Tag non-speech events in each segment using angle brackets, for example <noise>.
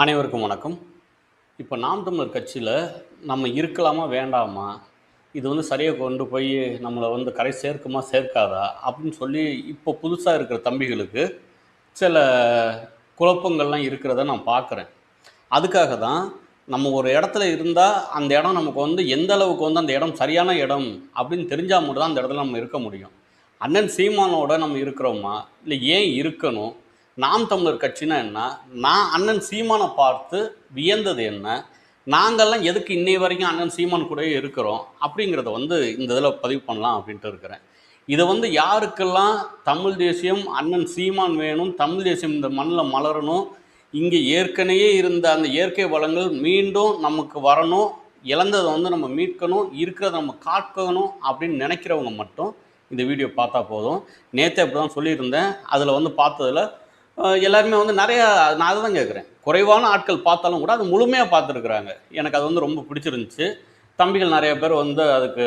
அனைவருக்கும் வணக்கம். இப்போ நாம் தமிழர் கட்சியில் நம்ம இருக்கலாமா வேண்டாமா? இது வந்து சரியாக கொண்டு போய் நம்மளை வந்து கரை சேர்க்குமா சேர்க்காதா? அப்படின்னு சொல்லி இப்போ புதுசாக இருக்கிற தம்பிகளுக்கு சில குழப்பங்கள்லாம் இருக்கிறத நான் பார்க்குறேன். அதுக்காக தான் நம்ம ஒரு இடத்துல இருந்தால் அந்த இடம் நமக்கு வந்து எந்த அளவுக்கு வந்து அந்த இடம் சரியான இடம் அப்படின்னு தெரிஞ்சால் மட்டும் தான் அந்த இடத்துல நம்ம இருக்க முடியும். அண்ணன் சீமானோட நம்ம இருக்கிறோமா? இல்லை ஏன் இருக்கணும்? நாம் தமிழர் கட்சினா என்ன? நான் அண்ணன் சீமானை பார்த்து வியந்தது என்ன? நாங்கள்லாம் எதுக்கு இன்னை வரைக்கும் அண்ணன் சீமான் கூடயே இருக்கிறோம்? அப்படிங்கிறத வந்து இந்த இதில் பதிவு பண்ணலாம் அப்படின்ட்டு இருக்கிறேன். இதை வந்து யாருக்கெல்லாம் தமிழ் தேசியம் அண்ணன் சீமான் வேணும் தமிழ் தேசியம் இந்த மண்ணில் மலரணும் இங்கே ஏற்கனவே இருந்த அந்த இயற்கை வளங்கள் மீண்டும் நமக்கு வரணும் இழந்ததை வந்து நம்ம மீட்கணும் இருக்கிறத நம்ம காக்கணும் அப்படின்னு நினைக்கிறவங்க மட்டும் இந்த வீடியோ பார்த்தா போதும். நேற்று அப்படி தான் சொல்லியிருந்தேன். அதில் வந்து பார்த்ததில் எல்லாருமே வந்து நிறையா நான் அதை தான் கேட்குறேன் குறைவான ஆட்கள் பார்த்தாலும் கூட அது முழுமையாக பார்த்துருக்குறாங்க. எனக்கு அது வந்து ரொம்ப பிடிச்சிருந்துச்சு. தம்பிகள் நிறைய பேர் வந்து அதுக்கு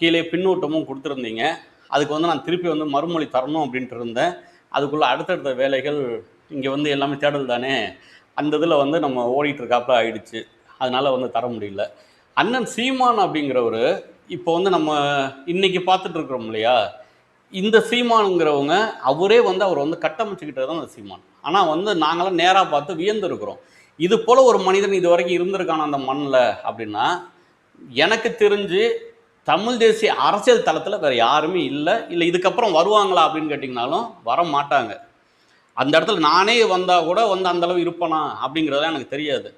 கீழே பின்னூட்டமும் கொடுத்துருந்தீங்க. அதுக்கு வந்து நான் திருப்பி வந்து மறுமொழி தரணும் அப்படின்ட்டு இருந்தேன். அதுக்குள்ளே அடுத்தடுத்த வேலைகள் இங்கே வந்து எல்லாமே தேடல் தானே. அந்த இதில் வந்து நம்ம ஓடிட்டுருக்காப்புல ஆயிடுச்சு. அதனால் வந்து தர முடியல. அண்ணன் சீமான் அப்படிங்கிறவர் இப்போ வந்து நம்ம இன்றைக்கி பார்த்துட்ருக்குறோம் இல்லையா? இந்த சீமானுங்கிறவங்க அவரே வந்து அவர் வந்து கட்டமைச்சுக்கிட்டது தான் அந்த சீமான். ஆனால் வந்து நாங்களாம் நேராக பார்த்து வியந்திருக்கிறோம். இது போல் ஒரு மனிதன் இது வரைக்கும் இருந்திருக்கான அந்த மண்ணில் அப்படின்னா எனக்கு தெரிஞ்சு தமிழ் தேசிய அரசியல் தளத்தில் வேறு யாருமே இல்லை இல்லை இதுக்கப்புறம் வருவாங்களா அப்படின்னு கேட்டிங்கனாலும் வர மாட்டாங்க. அந்த இடத்துல நானே வந்தால் கூட வந்து அந்த அளவு இருப்பனா அப்படிங்கிறதெல்லாம் எனக்கு தெரியாது.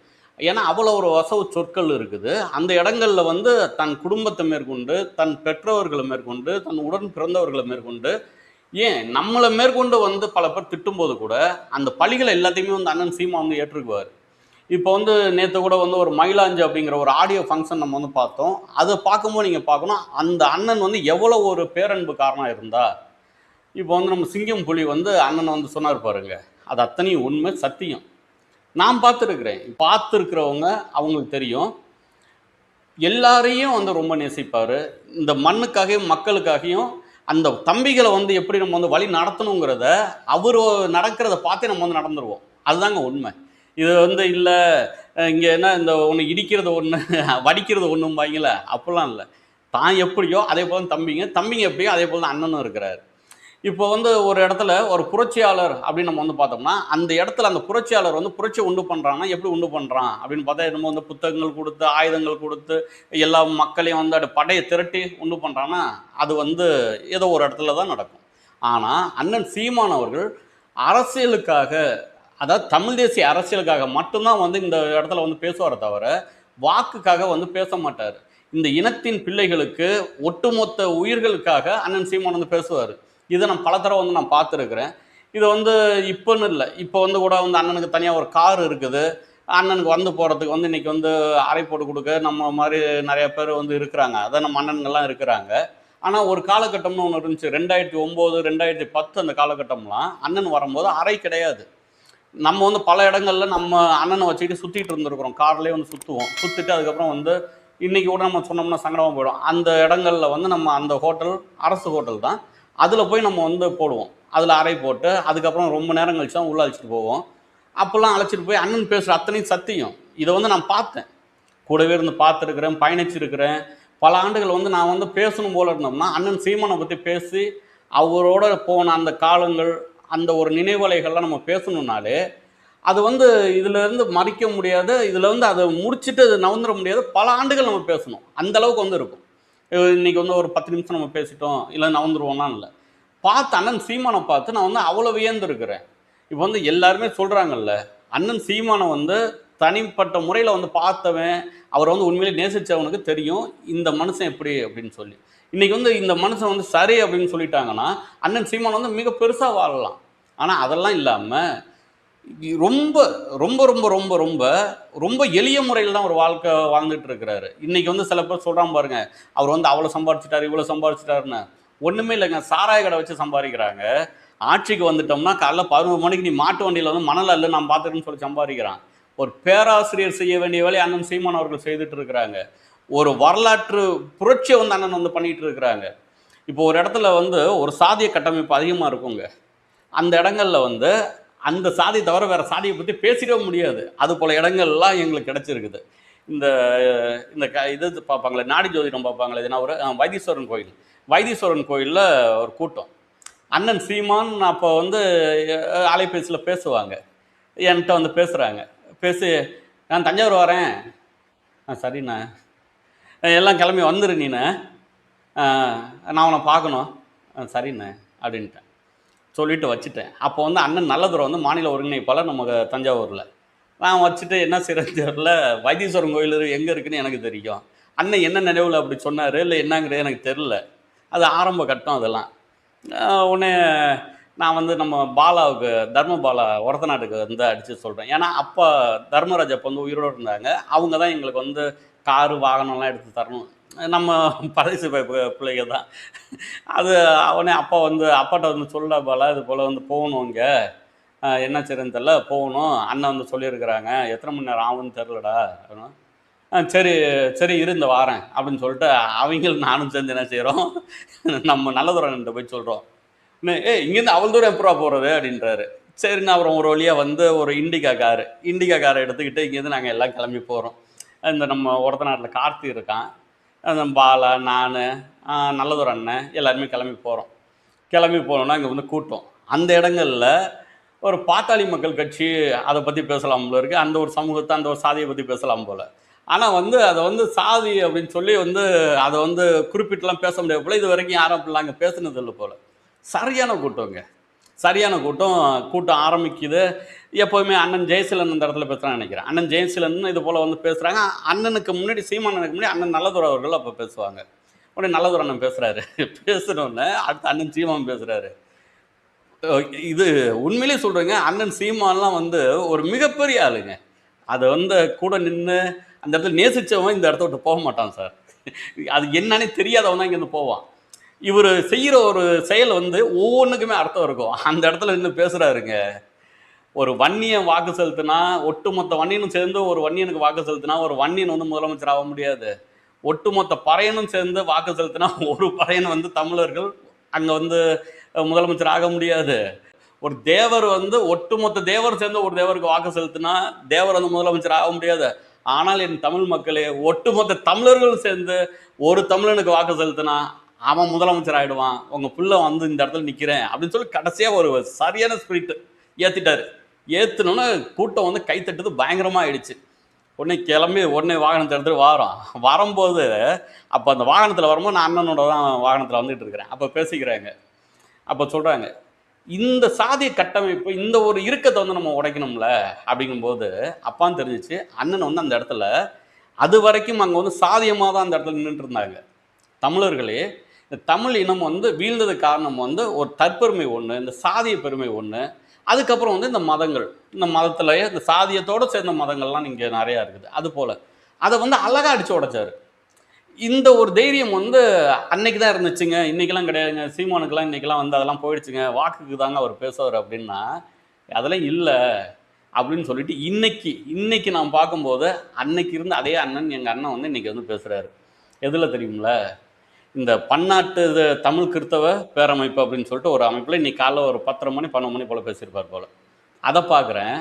ஏன்னா அவ்வளோ ஒரு வசவு சொற்கள் இருக்குது. அந்த இடங்களில் வந்து தன் குடும்பத்தை மேற்கொண்டு தன் பெற்றவர்களை மேற்கொண்டு தன் உடன் பிறந்தவர்களை மேற்கொண்டு ஏன் நம்மளை மேற்கொண்டு வந்து பல பேர் திட்டும்போது கூட அந்த பழிகளை எல்லாத்தையுமே வந்து அண்ணன் சீமா வந்து ஏற்றுக்குவார். இப்போ வந்து நேற்று கூட வந்து ஒரு மயிலாஞ்சு அப்படிங்கிற ஒரு ஆடியோ ஃபங்க்ஷன் நம்ம வந்து பார்த்தோம். அதை பார்க்கும்போது நீங்கள் பார்க்கணும் அந்த அண்ணன் வந்து எவ்வளோ ஒரு பேரன்பு காரணம் இருந்தா. இப்போ வந்து நம்ம சிங்கம் புலி வந்து அண்ணன் வந்து சொன்னார் பாருங்க. அது அத்தனையும் உண்மை சத்தியம். நான் பார்த்துருக்குறேன். பார்த்துருக்குறவங்க அவங்களுக்கு தெரியும். எல்லாரையும் வந்து ரொம்ப நேசிப்பார். இந்த மண்ணுக்காகவும் மக்களுக்காகவும் அந்த தம்பிகளை வந்து எப்படி நம்ம வந்து வழி நடத்தணுங்கிறத அவர் நடக்கிறத பார்த்தே நம்ம வந்து நடந்துருவோம். அதுதாங்க உண்மை. இது வந்து இல்லை இங்கே என்ன இந்த ஒன்று இடிக்கிறது ஒன்று வடிக்கிறது ஒன்றும்பாங்கள அப்படிலாம் இல்லை. தான் எப்படியோ அதே போல் தம்பிங்க தம்பிங்க எப்படியோ அதே போல் தான் அண்ணனும் இருக்கிறார். இப்போ வந்து ஒரு இடத்துல ஒரு புரட்சியாளர் அப்படின்னு நம்ம வந்து பார்த்தோம்னா அந்த இடத்துல அந்த புரட்சியாளர் வந்து புரட்சி உண்டு பண்ணுறான்னா எப்படி உண்டு பண்ணுறான் அப்படின்னு பார்த்தா நம்ம வந்து புத்தகங்கள் கொடுத்து ஆயுதங்கள் கொடுத்து எல்லா மக்களையும் வந்து அப்படி படையை திரட்டி உண்டு பண்ணுறான்னா அது வந்து ஏதோ ஒரு இடத்துல தான் நடக்கும். ஆனால் அண்ணன் சீமான் அவர்கள் அரசியலுக்காக அதாவது தமிழ் தேசிய அரசியலுக்காக மட்டும்தான் வந்து இந்த இடத்துல வந்து பேசுவாரே தவிர வாக்குக்காக வந்து பேச மாட்டார். இந்த இனத்தின் பிள்ளைகளுக்கு ஒட்டுமொத்த உயிர்களுக்காக அண்ணன் சீமான் வந்து பேசுவார். இதை நான் பல தடவை வந்து நான் பார்த்துருக்குறேன். இது வந்து இப்போன்னு இல்லை. இப்போ வந்து கூட வந்து அண்ணனுக்கு தனியாக ஒரு கார் இருக்குது. அண்ணனுக்கு வந்து போகிறதுக்கு வந்து இன்றைக்கி வந்து அறை போட்டு கொடுக்க நம்ம மாதிரி நிறைய பேர் வந்து இருக்கிறாங்க. அதான் நம்ம அண்ணன்கள்லாம் இருக்கிறாங்க. ஆனால் ஒரு காலகட்டம்னு ஒன்று இருந்துச்சு. ரெண்டாயிரத்தி ஒம்பது ரெண்டாயிரத்தி பத்து அந்த காலகட்டம்லாம் அண்ணன் வரும்போது அறை கிடையாது. நம்ம வந்து பல இடங்களில் நம்ம அண்ணனை வச்சுக்கிட்டு சுற்றிட்டு இருந்திருக்கிறோம். கார்லேயே வந்து சுற்றுவோம் சுற்றிட்டு அதுக்கப்புறம் வந்து இன்னைக்கு கூட நம்ம சொன்னோம்னா சங்கடமாக போயிடும். அந்த இடங்களில் வந்து நம்ம அந்த ஹோட்டல் அரசு ஹோட்டல் தான். அதில் போய் நம்ம வந்து போடுவோம். அதில் அறை போட்டு அதுக்கப்புறம் ரொம்ப நேரம் கழிச்சு தான் உள்ள அழைச்சிட்டு போவோம். அப்போல்லாம் அழைச்சிட்டு போய் அண்ணன் பேசுகிற அத்தனையும் சத்தியம். இதை வந்து நான் பார்த்தேன். கூடவே இருந்து பார்த்துருக்குறேன் பயணிச்சிருக்கிறேன். பல ஆண்டுகள் வந்து நான் வந்து பேசணும் போல இருந்தோம்னா அண்ணன் சீமானை பற்றி பேசி அவரோட போன அந்த காலங்கள் அந்த ஒரு நினைவலைகள்லாம் நம்ம பேசணுன்னாலே அது வந்து இதுலேருந்து மறிக்க முடியாது. இதில் வந்து அதை முடிச்சுட்டு அது நவுந்துட முடியாது. பல ஆண்டுகள் நம்ம பேசணும். அந்த அளவுக்கு வந்து இருக்கும். இன்றைக்கி இன்னைக்கு வந்து ஒரு பத்து நிமிஷம் நம்ம பேசிட்டோம் இல்லை நவுந்துருவோம்னா இல்லை. பார்த்து அண்ணன் சீமானை பார்த்து நான் வந்து அவ்வளோ வியந்திருக்கிறேன். இப்போ வந்து எல்லாருமே சொல்கிறாங்கல்ல அண்ணன் சீமானை வந்து தனிப்பட்ட முறையில் வந்து பார்த்தவன் அவர் வந்து உண்மையிலே நேசித்தவனுக்கு தெரியும் இந்த மனுஷன் எப்படி அப்படின்னு சொல்லி. இன்றைக்கி வந்து இந்த மனுஷன் வந்து சரி அப்படின்னு சொல்லிட்டாங்கன்னா அண்ணன் சீமான் வந்து மிக பெருசாக வாழலாம். ஆனால் அதெல்லாம் இல்லாமல் ரொம்ப ரொம்ப ரொம்ப ரொம்ப ரொம்ப ரொம்ப எளிய முறையில் தான் ஒரு வாழ்க்கை வாழ்ந்துட்டு இருக்கிறாரு. இன்னைக்கு வந்து சில பேர் சொல்கிறான் பாருங்க அவர் வந்து அவ்வளோ சம்பாரிச்சிட்டாரு இவ்வளோ சம்பாரிச்சிட்டாருன்னு ஒன்றுமே இல்லைங்க சாராய கடை வச்சு சம்பாதிக்கிறாங்க. ஆட்சிக்கு வந்துட்டோம்னா காலைல பதினோரு மணிக்கு நீ மாட்டு வண்டியில் வந்து மணல் அல்ல நான் பார்த்துருன்னு சொல்லி சம்பாதிக்கிறான். ஒரு பேராசிரியர் செய்ய வேண்டிய வேலையை அண்ணன் சீமான் அவர்கள் செய்துட்டு இருக்கிறாங்க. ஒரு வரலாற்று புரட்சியை வந்து அண்ணன் வந்து பண்ணிட்டு இருக்கிறாங்க. இப்போ ஒரு இடத்துல வந்து ஒரு சாதிய கட்டமைப்பு அதிகமாக இருக்குங்க. அந்த இடங்களில் வந்து அந்த சாதி தவிர வேறு சாதியை பற்றி பேசிடவே முடியாது. அது போல் இடங்கள்லாம் எங்களுக்கு கிடச்சிருக்குது. இந்த இந்த க இது பார்ப்பாங்களே நாடி ஜோதிடம் பார்ப்பாங்களே இது என்ன ஒரு வைத்தீஸ்வரன் கோயில். வைத்தீஸ்வரன் கோயிலில் ஒரு கூட்டம். அண்ணன் சீமான் அப்போ வந்து அலைபேசியில் பேசுவாங்க. என்கிட்ட வந்து பேசுகிறாங்க பேசி நான் தஞ்சாவூர் வரேன். ஆ சரிண்ணா. எல்லாம் கிளம்பி வந்துரு நீண்ணே நான் உன்னை பார்க்கணும். ஆ சரிண்ணே அப்படின்ட்டேன். சொல்லிட்டு வச்சுட்டேன். அப்போ வந்து அண்ணன் நல்லதுரை வந்து மாநில ஒருங்கிணைப்பாளர் நமக்கு தஞ்சாவூரில். நான் வச்சுட்டு என்ன செய்யறது தெரியல. வைத்தீஸ்வரன் கோயில் எங்கே இருக்குன்னு எனக்கு தெரியும். அண்ணன் என்ன நினைவில் அப்படி சொன்னார்? இல்லை என்னங்கிறது எனக்கு தெரில அது ஆரம்ப கட்டம் அதெல்லாம். உடனே நான் வந்து நம்ம பாலாவுக்கு தர்ம பாலா ஒரத்த நாட்டுக்கு வந்து அடித்து சொல்கிறேன் ஏன்னா அப்போ தர்மராஜ் அப்போ வந்து உயிரோடு இருந்தாங்க. அவங்க தான் எங்களுக்கு வந்து காரு வாகனம்லாம் எடுத்து தரணும். நம்ம பழசு பிள்ளைங்க தான் அது அவனே அப்பா வந்து அப்பாட்ட வந்து சொல்ல போல இது போல் வந்து போகணும் இங்கே. என்ன சரின்னு தெரில போகணும். அண்ணன் வந்து சொல்லியிருக்கிறாங்க. எத்தனை மணி நேரம் ஆகும்னு தெரிலடா சரி சரி இரு இந்த வாரேன் அப்படின்னு சொல்லிட்டு அவங்களும் நானும் சேர்ந்து என்ன செய்கிறோம் நம்ம நல்லதுரன்ட்ட போய் சொல்கிறோம் ஏ இங்கேருந்து அவ்வளோ தூரம் எப்படா போகிறது அப்படின்றாரு. சரின்னு அப்புறம் ஒரு வழியாக வந்து ஒரு இண்டிகா காரு இண்டிகா காரை எடுத்துக்கிட்டு இங்கேருந்து நாங்கள் எல்லாம் கிளம்பி போகிறோம் இந்த நம்ம ஒருத்த நாட்டில் கார்த்தி இருக்கான். பாலா நான் நல்லதொரு அண்ணன் எல்லாருமே கிளம்பி போகிறோம் கிளம்பி போனோன்னா இங்கே வந்து கூட்டம். அந்த இடங்களில் ஒரு பாத்தாளி மக்கள் கட்சி அதை பற்றி பேசலாம் போல இருக்குது அந்த ஒரு சமூகத்தை அந்த ஒரு சாதியை பற்றி பேசலாம் போல். ஆனால் வந்து அதை வந்து சாதி அப்படின்னு சொல்லி வந்து அதை வந்து குறிப்பிட்டலாம் பேச முடியாது போல். இது வரைக்கும் யாரும் அப்படிலாம் அங்கே பேசுனது இல்லை போல். சரியான கூட்டங்க சரியான கூட்டம் கூட்டம் ஆரம்பிக்குது. எப்போவுமே அண்ணன் ஜெயசீலன் இந்த இடத்துல பேசுகிறான்னு நினைக்கிறேன். அண்ணன் ஜெயசீலன் இது போல் வந்து பேசுகிறாங்க அண்ணனுக்கு முன்னாடி சீமானனுக்கு முன்னாடி அண்ணன் நல்லதுரை அவர்கள் அப்போ பேசுவாங்க. உடனே நல்லதுரை அண்ணன் பேசுகிறாரு <laughs> பேசுனோடனே அடுத்து அண்ணன் சீமான் பேசுகிறாரு இது உண்மையிலே சொல்கிறேங்க அண்ணன் சீமான்லாம் வந்து ஒரு மிகப்பெரிய ஆளுங்க. அதை வந்து கூட நின்று அந்த இடத்துல நேசிச்சவன் இந்த இடத்த விட்டு போக மாட்டான் சார். அது என்னன்னே தெரியாதவன் தான் இங்கேருந்து போவான். இவர் செய்கிற ஒரு செயல் வந்து ஒவ்வொன்றுக்குமே அர்த்தம் இருக்கும். அந்த இடத்துல நின்று பேசுகிறாருங்க ஒரு வன்னியன் வாக்கு செலுத்தினா ஒட்டுமொத்த வன்னியனும் சேர்ந்து ஒரு வன்னியனுக்கு வாக்கு செலுத்தினா ஒரு வன்னியன் வந்து முதலமைச்சர் ஆக முடியாது. ஒட்டுமொத்த பறையனும் சேர்ந்து வாக்கு செலுத்தினா ஒரு பறையன் வந்து தமிழர்கள் அங்கே வந்து முதலமைச்சர் ஆக முடியாது. ஒரு தேவர் வந்து ஒட்டுமொத்த தேவர் சேர்ந்து ஒரு தேவருக்கு வாக்கு செலுத்தினா தேவர் வந்து முதலமைச்சர் ஆக முடியாது. ஆனால் என் தமிழ் மக்களே ஒட்டுமொத்த தமிழர்கள் சேர்ந்து ஒரு தமிழனுக்கு வாக்கு செலுத்தினா அவன் முதலமைச்சர் ஆகிடுவான் உங்கள் பிள்ளை வந்து இந்த இடத்துல நிற்கிறேன் அப்படின்னு சொல்லி கடைசியாக ஒரு சரியான ஸ்பிரிட் ஏற்றிட்டார் ஏத்துனோன்னா கூட்டம் வந்து கைத்தட்டது பயங்கரமாக ஆயிடுச்சு. உடனே கிளம்பி உடனே வாகனத்தை எடுத்துட்டு வாரோம். வரும்போது அப்போ அந்த வாகனத்தில் வரும்போது நான் அண்ணனோட தான் வாகனத்தில் வந்துகிட்டு இருக்கிறேன். அப்போ பேசிக்கிறாங்க. அப்போ சொல்கிறாங்க இந்த சாதிய கட்டமைப்பு இந்த ஒரு இறுக்கத்தை வந்து நம்ம உடைக்கணும்ல? அப்படிங்கும்போது அப்பான்னு தெரிஞ்சிச்சு. அண்ணன் வந்து அந்த இடத்துல அது வரைக்கும் அங்கே வந்து சாதியமாக தான் அந்த இடத்துல நின்றுட்டு இருந்தாங்க. தமிழர்களே இந்த தமிழ் இனம் வந்து வீழ்ந்தது காரணம் வந்து ஒரு தற்பெருமை ஒன்று இந்த சாதிய பெருமை ஒன்று அதுக்கப்புறம் வந்து இந்த மதங்கள். இந்த மதத்துலேயே இந்த சாதியத்தோடு சேர்ந்த மதங்கள்லாம் இங்கே நிறையா இருக்குது. அது போல். அதை வந்து அழகா அடித்து உடைச்சார். இந்த ஒரு தைரியம் வந்து அன்னைக்கு தான் இருந்துச்சுங்க. இன்றைக்கெலாம் கிடையாதுங்க. சீமானுக்கெல்லாம் இன்னைக்கெல்லாம் வந்து அதெல்லாம் போயிடுச்சுங்க. வாக்குக்கு தாங்க அவர் பேசுவார் அப்படின்னா அதெல்லாம் இல்லை அப்படின்னு சொல்லிட்டு இன்னைக்கு இன்னைக்கு நான் பார்க்கும்போது அன்னைக்கு இருந்து அதே அண்ணன் எங்கள் அண்ணன் வந்து இன்றைக்கி வந்து பேசுகிறாரு எதில் தெரியுங்களா இந்த பன்னாட்டு இது தமிழ் கிறித்தவ பேரமைப்பு அப்படின்னு சொல்லிட்டு ஒரு அமைப்பில் இன்றைக்கி காலைல ஒரு பத்தரை மணி பன்னெண்டு மணி போல் பேசியிருப்பார் போல். அதை பார்க்குறேன்.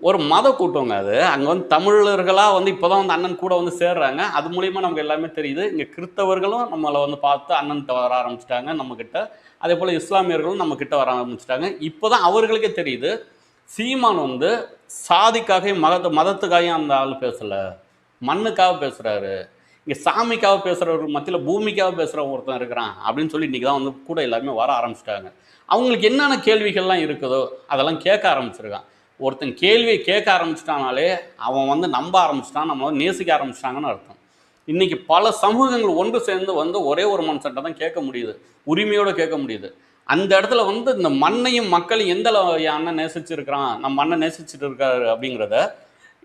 ஒரு மத கூட்டங்க அது. அங்கே வந்து தமிழர்களாக வந்து இப்போ தான் வந்து அண்ணன் கூட வந்து சேர்றாங்க. அது மூலிமா நமக்கு எல்லாமே தெரியுது. இங்கே கிறிஸ்தவர்களும் நம்மளை வந்து பார்த்து அண்ணன்கிட்ட வர ஆரம்பிச்சிட்டாங்க நம்மக்கிட்ட அதே போல் இஸ்லாமியர்களும் நம்மக்கிட்ட வர ஆரம்பிச்சிட்டாங்க. இப்போ தான் அவர்களுக்கே தெரியுது. சீமான் வந்து சாதிக்காக மத மதத்துக்காகவும் அந்த ஆள் பேசலை. மண்ணுக்காக பேசுகிறாரு இங்கே சாமிக்காக பேசுகிறவர்கள் மத்தியில் பூமிக்காக பேசுகிற ஒருத்தன் இருக்கிறான் அப்படின்னு சொல்லி இன்றைக்கி தான் வந்து கூட எல்லாருமே வர ஆரம்பிச்சிட்டாங்க. அவங்களுக்கு என்னென்ன கேள்விகள்லாம் இருக்குதோ அதெல்லாம் கேட்க ஆரம்பிச்சிருக்கான். ஒருத்தன் கேள்வியை கேட்க ஆரம்பிச்சிட்டானாலே அவன் வந்து நம்ப ஆரம்பிச்சிட்டான் நம்ம வந்து நேசிக்க ஆரம்பிச்சிட்டாங்கன்னு அர்த்தம். இன்றைக்கி பல சமூகங்கள் ஒன்று சேர்ந்து வந்து ஒரே ஒரு மனுஷன்ட்ட தான் கேட்க முடியுது. உரிமையோடு கேட்க முடியுது. அந்த இடத்துல வந்து இந்த மண்ணையும் மக்களையும் எந்த அண்ணன் நேசிச்சிருக்கிறான் நம்ம அண்ணன் நேசிச்சுட்டு இருக்காரு அப்படிங்கிறத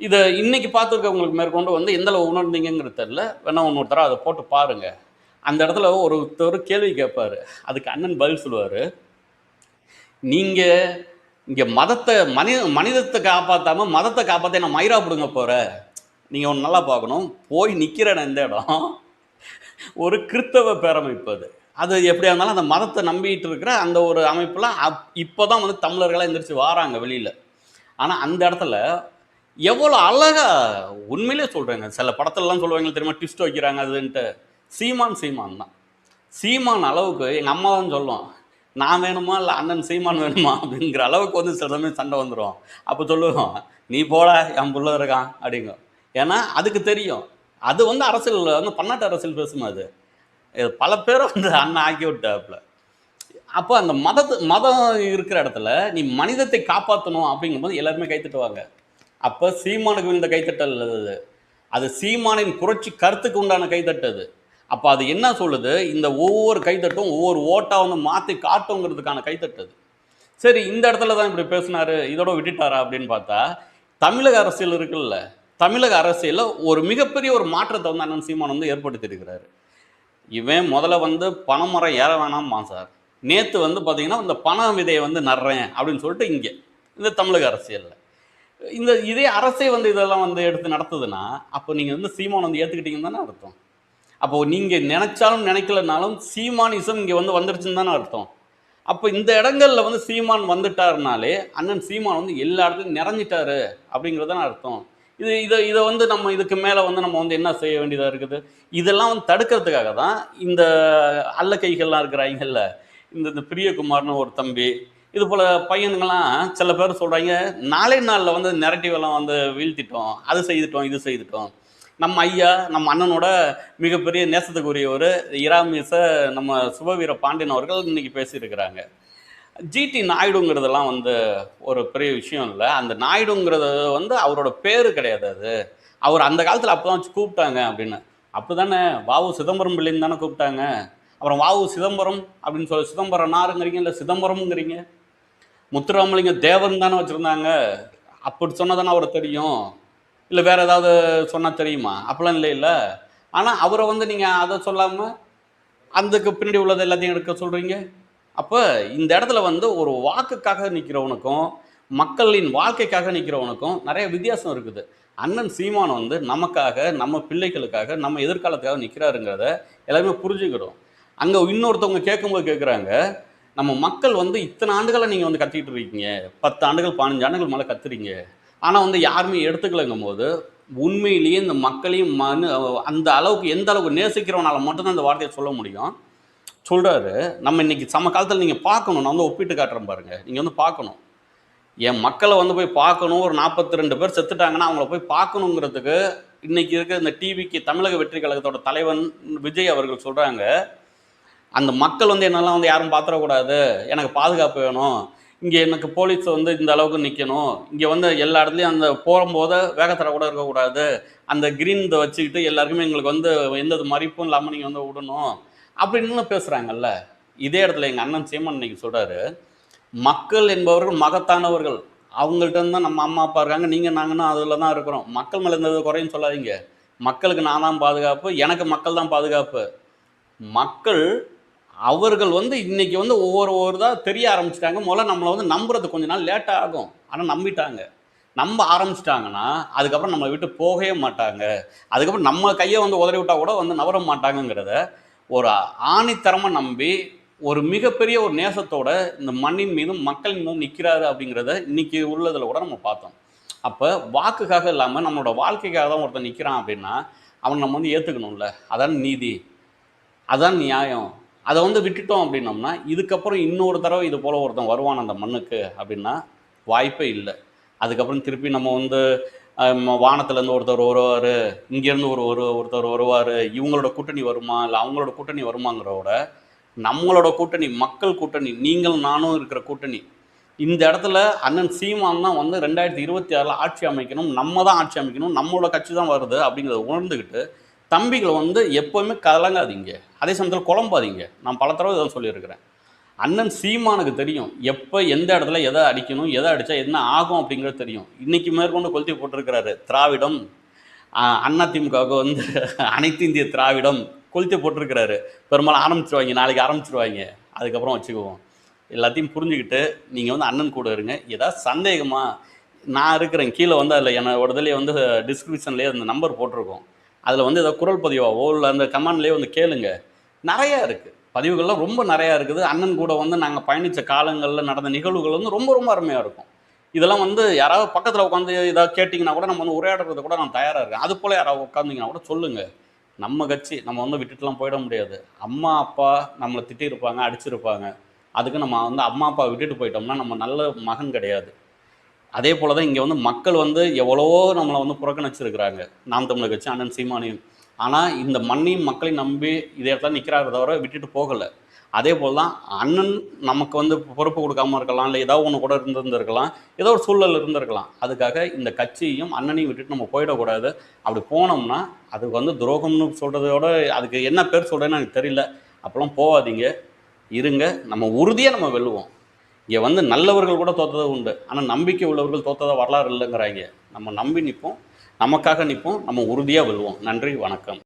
இதை இன்னைக்கு பார்த்துருக்கவங்களுக்கு மேற்கொண்டு வந்து எந்த அளவு உணர்ந்தீங்கிறது தெரியல. வேணா ஒன்று தர அதை போட்டு பாருங்கள் அந்த இடத்துல ஒருத்தர் கேள்வி கேட்பார். அதுக்கு அண்ணன் பதில் சொல்லுவார். நீங்கள் இங்கே மதத்தை மனித மனிதத்தை காப்பாற்றாமல் மதத்தை காப்பாற்ற நான் மயிரா பிடுங்க போகிற நீங்கள் ஒன்று நல்லா பார்க்கணும். போய் நிற்கிறேன் இந்த இடம். ஒரு கிறித்தவ பேரமைப்பு அது. அது எப்படியா இருந்தாலும் அந்த மதத்தை நம்பிட்டு இருக்கிற அந்த ஒரு அமைப்புலாம் அப் இப்போ தான் வந்து தமிழர்களாக எந்திரிச்சு வாராங்க வெளியில். ஆனால் அந்த இடத்துல எவ்வளோ அழகா உண்மையிலே சொல்கிறேங்க சில படத்துலலாம் சொல்லுவாங்க தெரியுமா ட்விஸ்ட் வைக்கிறாங்க அதுன்ட்டு. சீமான் சீமான் தான். சீமான் அளவுக்கு எங்கள் அம்மா தான் சொல்லுவோம் நான் வேணுமா இல்லை அண்ணன் சீமான் வேணுமா? அப்படிங்கிற அளவுக்கு வந்து சில சமயம் சண்டை வந்துடும் அப்போ சொல்லுவோம் நீ போட என் புள்ள இருக்கான் அப்படிங்க. ஏன்னா அதுக்கு தெரியும். அது வந்து அரசியல் வந்து பன்னாட்டு அரசியல் பேசுமா அது? இது பல பேரை வந்து அண்ணன் ஆக்கி விட்டாப்புல. அப்போ அந்த மதத்து மதம் இருக்கிற இடத்துல நீ மனிதத்தை காப்பாற்றணும் அப்படிங்கும்போது எல்லாருமே கைத்துட்டுவாங்க அப்போ சீமானுக்கு விழுந்த கைத்தட்டல் அது அது சீமானின் புரட்சி கருத்துக்கு உண்டான கைத்தட்டது அப்போ அது என்ன சொல்லுது? இந்த ஒவ்வொரு கைத்தட்டும் ஒவ்வொரு ஓட்டாக வந்து மாற்றி காட்டுங்கிறதுக்கான கைத்தட்டது சரி இந்த இடத்துல தான் இப்படி பேசினாரு இதோட விட்டுட்டாரா அப்படின்னு பார்த்தா தமிழக அரசியல் இருக்குல்ல. தமிழக அரசியலில் ஒரு மிகப்பெரிய ஒரு மாற்றத்தை வந்து அண்ணன் சீமான் வந்து ஏற்படுத்தியிருக்கிறாரு இவன் முதல்ல வந்து பணமரம் ஏற வேணாமா சார். நேற்று வந்து பார்த்தீங்கன்னா இந்த பண விதையை வந்து நடுறேன் அப்படின்னு சொல்லிட்டு இங்கே இந்த தமிழக அரசியலில். இந்த இதே அரசே வந்து இதெல்லாம் வந்து எடுத்து நடத்துதுன்னா அப்போ நீங்கள் வந்து சீமான் வந்து ஏற்றுக்கிட்டீங்கன்னு தானே அர்த்தம். அப்போ நீங்கள் நினைச்சாலும் நினைக்கலனாலும் சீமானிசம் இங்கே வந்து வந்துருச்சுன்னு தானே அர்த்தம். அப்போ இந்த இடங்களில் வந்து சீமான் வந்துட்டாருனாலே அண்ணன் சீமான் வந்து எல்லா இடத்துலையும் நிறைஞ்சிட்டாரு அப்படிங்கிறது தான் அர்த்தம். இது இதை இதை வந்து நம்ம இதுக்கு மேலே வந்து நம்ம வந்து என்ன செய்ய வேண்டியதாக இருக்குது? இதெல்லாம் வந்து தடுக்கிறதுக்காக தான் இந்த அல்ல கைகள்லாம் இருக்கிறாங்கல்ல இந்த இந்த பிரியகுமார்னு ஒரு தம்பி இது போல் பையனுங்கெல்லாம் சில பேர் சொல்கிறாங்க நாளை நாளில் வந்து நெரட்டிவ் எல்லாம் வந்து வீழ்த்திட்டோம் அது செய்துட்டோம் இது செய்துட்டோம். நம்ம ஐயா நம்ம அண்ணனோட மிகப்பெரிய நேசத்துக்குரியவர் இராமீசை நம்ம சுபவீர பாண்டியன் அவர்கள் இன்னைக்கு பேசியிருக்கிறாங்க. ஜிடி நாயுடுங்கிறதெல்லாம் வந்து ஒரு பெரிய விஷயம் இல்லை. அந்த நாயுடுங்கிறது வந்து அவரோட பேர் கிடையாது அது. அவர் அந்த காலத்தில் அப்போ தான் வச்சு கூப்பிட்டாங்க அப்படின்னு. அப்படி தானே வாவு சிதம்பரம் பிள்ளைன்னு தானே கூப்பிட்டாங்க. அப்புறம் வாவு சிதம்பரம் அப்படின்னு சொல்லி சிதம்பரம் நாருங்கிறீங்க இல்லை சிதம்பரம்ங்கிறீங்க? முத்துராமலிங்க தேவன் தானே வச்சுருந்தாங்க. அப்படி சொன்னதானே அவரை தெரியும். இல்லை வேற ஏதாவது சொன்னால் தெரியுமா? அப்படிலாம் இல்லை இல்லை. ஆனால் அவரை வந்து நீங்கள் அதை சொல்லாமல் அதுக்கு பின்னாடி உள்ளது எல்லாத்தையும் எடுக்க சொல்கிறீங்க அப்போ இந்த இடத்துல வந்து ஒரு வாக்குக்காக நிற்கிறவனுக்கும் மக்களின் வாழ்க்கைக்காக நிற்கிறவனுக்கும் நிறைய வித்தியாசம் இருக்குது. அண்ணன் சீமான் வந்து நமக்காக நம்ம பிள்ளைகளுக்காக நம்ம எதிர்காலத்துக்காக நிற்கிறாருங்கிறத எல்லாருமே புரிஞ்சுக்கிறோம். அங்கே இன்னொருத்தவங்க கேட்கும்போது கேட்குறாங்க நம்ம மக்கள் வந்து இத்தனை ஆண்டுகளை நீங்கள் வந்து கத்திக்கிட்டு இருக்கீங்க? பத்து ஆண்டுகள் பதினஞ்சு ஆண்டுகள் மேலே கத்துறீங்க. ஆனால் வந்து யாருமே எடுத்துக்கலங்கும் போது உண்மையிலேயே இந்த மக்களையும் மனு அந்த அளவுக்கு எந்த அளவுக்கு நேசிக்கிறவனால மட்டும்தான் இந்த வார்த்தையை சொல்ல முடியும். சொல்கிறாரு நம்ம இன்னைக்கு சம காலத்தில் நீங்கள் பார்க்கணும். நான் வந்து ஒப்பிட்டு காட்டுறேன் பாருங்கள் நீங்கள் வந்து பார்க்கணும். என் மக்களை வந்து போய் பார்க்கணும். ஒரு நாற்பத்தி ரெண்டு பேர் செத்துட்டாங்கன்னா அவங்கள போய் பார்க்கணுங்கிறதுக்கு இன்றைக்கி இருக்க இந்த டிவிக்கு தமிழக வெற்றி கழகத்தோட தலைவன் விஜய் அவர்கள் சொல்கிறாங்க அந்த மக்கள் வந்து என்னெல்லாம் வந்து யாரும் பார்த்துடக்கூடாது எனக்கு பாதுகாப்பு வேணும் இங்கே எனக்கு போலீஸ் வந்து இந்த அளவுக்கு நிற்கணும் இங்கே வந்து எல்லா இடத்துலையும் அந்த போகும்போது வேகத்தில் கூட இருக்கக்கூடாது அந்த கிரீன் இதை வச்சுக்கிட்டு எல்லாருக்குமே எங்களுக்கு வந்து எந்த மறிப்பும் மதிப்பும் இல்லாமல் நீங்கள் வந்து விடணும் அப்படின்னு பேசுகிறாங்கல்ல இதே இடத்துல எங்கள் அண்ணன் சீமன் இன்னைக்கு சொல்கிறாரு மக்கள் என்பவர்கள் மகத்தானவர்கள். அவங்கள்ட்ட இருந்து தான் நம்ம அம்மா அப்பா இருக்காங்க நீங்கள் நாங்கன்னா அதில் தான் இருக்கிறோம். மக்கள் மேலே எந்த குறையும் சொல்லாதீங்க. மக்களுக்கு நான் தான் பாதுகாப்பு எனக்கு மக்கள் தான் பாதுகாப்பு. மக்கள் அவர்கள் வந்து இன்னைக்கு வந்து ஒவ்வொரு ஒவ்வொரு தான் தெரிய ஆரம்பிச்சிட்டாங்க. முதல்ல நம்மளை வந்து நம்புறது கொஞ்ச நாள் லேட்டாக ஆகும். ஆனால் நம்பிட்டாங்க. நம்ப ஆரம்பிச்சிட்டாங்கன்னா அதுக்கப்புறம் நம்மளை விட்டு போகவே மாட்டாங்க. அதுக்கப்புறம் நம்ம கையை வந்து உதறி விட்டால் கூட வந்து நவர மாட்டாங்கங்கிறத ஒரு ஆணித்தரமாக நம்பி ஒரு மிகப்பெரிய ஒரு நேசத்தோட இந்த மண்ணின் மீதும் மக்களின் மீதும் நிற்கிறாரு அப்படிங்கிறத இன்னைக்கு உள்ளதில் கூட நம்ம பார்த்தோம். அப்போ வாக்குக்காக இல்லாமல் நம்மளோட வாழ்க்கைக்காக தான் ஒருத்தன் நிற்கிறான் அப்படின்னா அவன் நம்ம வந்து ஏற்றுக்கணும்ல அதான் நீதி. அதான் நியாயம். அதை வந்து விட்டுட்டோம் அப்படின்னோம்னா இதுக்கப்புறம் இன்னொரு தடவை இது போல் ஒருத்தன் வருவான் அந்த மண்ணுக்கு அப்படின்னா வாய்ப்பே இல்லை. அதுக்கப்புறம் திருப்பி நம்ம வந்து வானத்துலேருந்து ஒருத்தர் வருவார் இங்கேருந்து ஒரு ஒரு ஒருத்தர் வருவார் இவங்களோட கூட்டணி வருமா இல்லை அவங்களோட கூட்டணி வருமாங்கிறத நம்மளோட கூட்டணி மக்கள் கூட்டணி நீங்கள் நானும் இருக்கிற கூட்டணி இந்த இடத்துல அண்ணன் சீமான் தான் வந்து ரெண்டாயிரத்தி இருபத்தி ஆறில் ஆட்சி அமைக்கணும் நம்ம தான் ஆட்சி அமைக்கணும் நம்மளோட கட்சி தான் வருது அப்படிங்கிறத உணர்ந்துக்கிட்டு தம்பிகள் வந்து எப்போவுமே கலங்காதீங்க. அதே சமயத்தில் குழம்பாதீங்க. நான் பல தடவை இதை சொல்லியிருக்கிறேன். அண்ணன் சீமானுக்கு தெரியும். எப்போ எந்த இடத்துல எதை அடிக்கணும் எதை அடித்தா என்ன ஆகும் அப்படிங்கிறது தெரியும். இன்றைக்கி மேற்கொண்டு கொளுத்தி போட்டிருக்கிறாரு திராவிடம். ஆஹ், அதிமுகவுக்கு வந்து <laughs> அனைத்து இந்திய திராவிடம் கொளுத்தி போட்டிருக்கிறாரு. பெரும்பாலும் ஆரம்பிச்சிருவாங்க நாளைக்கு ஆரம்பிச்சிருவாங்க. அதுக்கப்புறம் வச்சுக்குவோம். எல்லாத்தையும் புரிஞ்சுக்கிட்டு நீங்கள் வந்து அண்ணன் கூட இருங்க. ஏதாவது சந்தேகமாக நான் இருக்கிறேன் கீழே வந்து அதில் என்னோடதுலேயே வந்து டிஸ்கிரிப்ஷன்லேயே அந்த நம்பர் போட்டிருக்கோம். அதில் வந்து ஏதோ குரல் பதிவாவோ இல்லை அந்த கமெண்ட்லேயே வந்து கேளுங்க. நிறையா இருக்குது பதிவுகள்லாம் ரொம்ப நிறையா இருக்குது. அண்ணன் கூட வந்து நாங்கள் பயணித்த காலங்களில் நடந்த நிகழ்வுகள் வந்து ரொம்ப ரொம்ப அருமையாக இருக்கும். இதெல்லாம் வந்து யாராவது பக்கத்தில் உட்காந்து ஏதாவது கேட்டிங்கன்னா கூட நம்ம வந்து உரையாடுறது கூட நான் தயாராக இருக்கேன். அது போல் யாராவது உட்காந்திங்கன்னா கூட சொல்லுங்கள் நம்ம கட்சி நம்ம வந்து விட்டுட்டுலாம் போயிட முடியாது. அம்மா அப்பா நம்மளை திட்டியிருப்பாங்க அடிச்சிருப்பாங்க. அதுக்கு நம்ம வந்து அம்மா அப்பா விட்டுட்டு போயிட்டோம்னா நம்ம நல்ல மகன் கிடையாது. அதே போல தான் இங்கே வந்து மக்கள் வந்து எவ்வளவோ நம்மளை வந்து புறக்கணிச்சிருக்கிறாங்க. நாம் தமிழை கட்சி அண்ணன் சீமானியும். ஆனால் இந்த மண்ணையும் மக்களையும் நம்பி இதே இடத்துல நிற்கிறாரு தவிர விட்டுட்டு போகலை. அதே போல் தான் அண்ணன் நமக்கு வந்து பொறுப்பு கொடுக்காம இருக்கலாம் இல்லை ஏதாவது ஒன்று கூட இருந்திருந்திருக்கலாம் ஏதோ ஒரு சூழல் இருந்திருக்கலாம். அதுக்காக இந்த கட்சியையும் அண்ணனையும் விட்டுட்டு நம்ம போயிடக்கூடாது. அப்படி போனோம்னா அதுக்கு வந்து துரோகம்னு சொல்கிறதோட அதுக்கு என்ன பேர் சொல்கிறேன்னு எனக்கு தெரியல. அப்போல்லாம் போகாதீங்க இருங்க. நம்ம உறுதியாக நம்ம வெல்லுவோம். இங்கே வந்து நல்லவர்கள் கூட தோத்தது உண்டு. ஆனால் நம்பிக்கை உள்ளவர்கள் தோத்ததா வரலாறு இல்லைங்கிறாங்க. நம்ம நம்பி நிற்போம் நமக்காக நிற்போம் நம்ம உறுதியாக வெல்வோம் நன்றி வணக்கம்.